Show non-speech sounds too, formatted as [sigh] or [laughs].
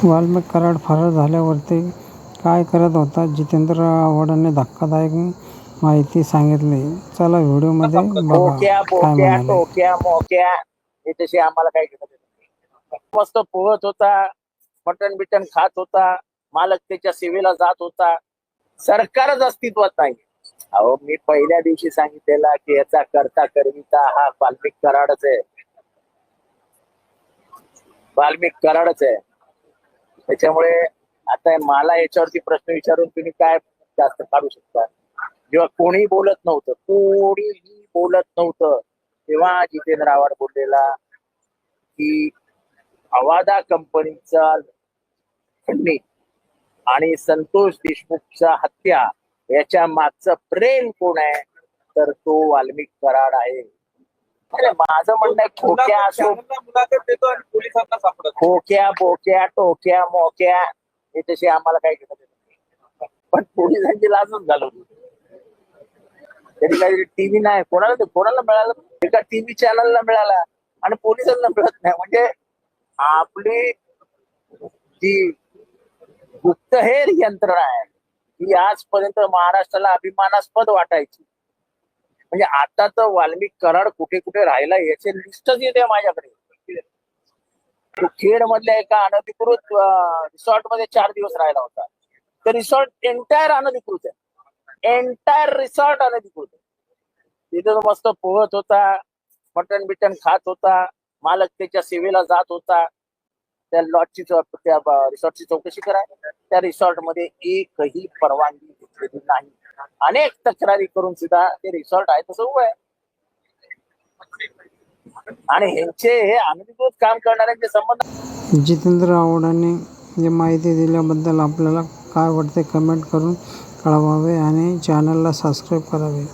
वाल्मिक कराड फरार झाल्यावरती काय करत होता? जितेंद्र आव्हाडांनी धक्कादायक माहिती सांगितली. चला व्हिडिओमध्ये [laughs] बघा बोक्या काय बोक्या म्हणाले. टोक्या मोक्या. तसे आम्हाला काही घेणं देणं नाही. मस्त पोहत होता मटण बिटन खात होता मालक त्याच्या सेवेला जात होता. सरकारच अस्तित्वात नाही. अहो मी पहिल्या दिवशी सांगितलेला की याचा करता करविता हा वाल्मिक कराडच आहे. वाल्मिक कराडच आहे. त्याच्यामुळे आता मला याच्यावरती प्रश्न विचारून तुम्ही काय जास्त काढू शकता? जेव्हा कोणी बोलत नव्हतं कोणीही बोलत नव्हतं तेव्हा जितेंद्र आव्हाड बोललेला की अवादा कंपनीचा खंडणी आणि संतोष देशमुखचा हत्या याच्या मागचं प्रेम कोण आहे? तर तो वाल्मिक कराड आहे. माझं म्हणणं आहे खोक्या असो खोक्या बोक्या टोक्या मोक्या हे तसे आम्हाला काही नाही. पण पोलिसांची लाजच घालवली तरी काही टीव्ही नाही कोणाला कोणाला मिळालं? एका टीव्ही चॅनलला मिळाला आणि पोलिसांना मिळत नाही. म्हणजे आपली जी गुप्तहेर यंत्रणा आहे ही आजपर्यंत महाराष्ट्राला अभिमानास्पद वाटायची. म्हणजे आता तर वाल्मिक कराड कुठे कुठे राहिला याचे लिस्टच येते माझ्याकडे. खेड मधल्या एका अनधिकृत रिसॉर्टमध्ये चार दिवस राहिला होता. तर रिसॉर्ट एंटायर अनधिकृत आहे. एंटायर रिसॉर्ट अनधिकृत आहे. तिथे तो मस्त पोहत होता मटण बिटन खात होता मालक त्याच्या सेवेला जात होता. त्या लॉजची त्या रिसॉर्टची चौकशी करा त्या रिसॉर्टमध्ये एकही परवानगी घेतलेली नाही. अनेक तक्रारी करून सुद्धा ते रिसॉर्ट आहे तसं उभं आहे. आणि ह्यांचे हे अनधिकृत काम करणाऱ्यांचे संबंध जितेंद्र आव्हाडांनी जे माहिती दिल्याबद्दल आपल्याला काय वाटते कमेंट करून कळवावे आणि चॅनलला सबस्क्राईब करावे.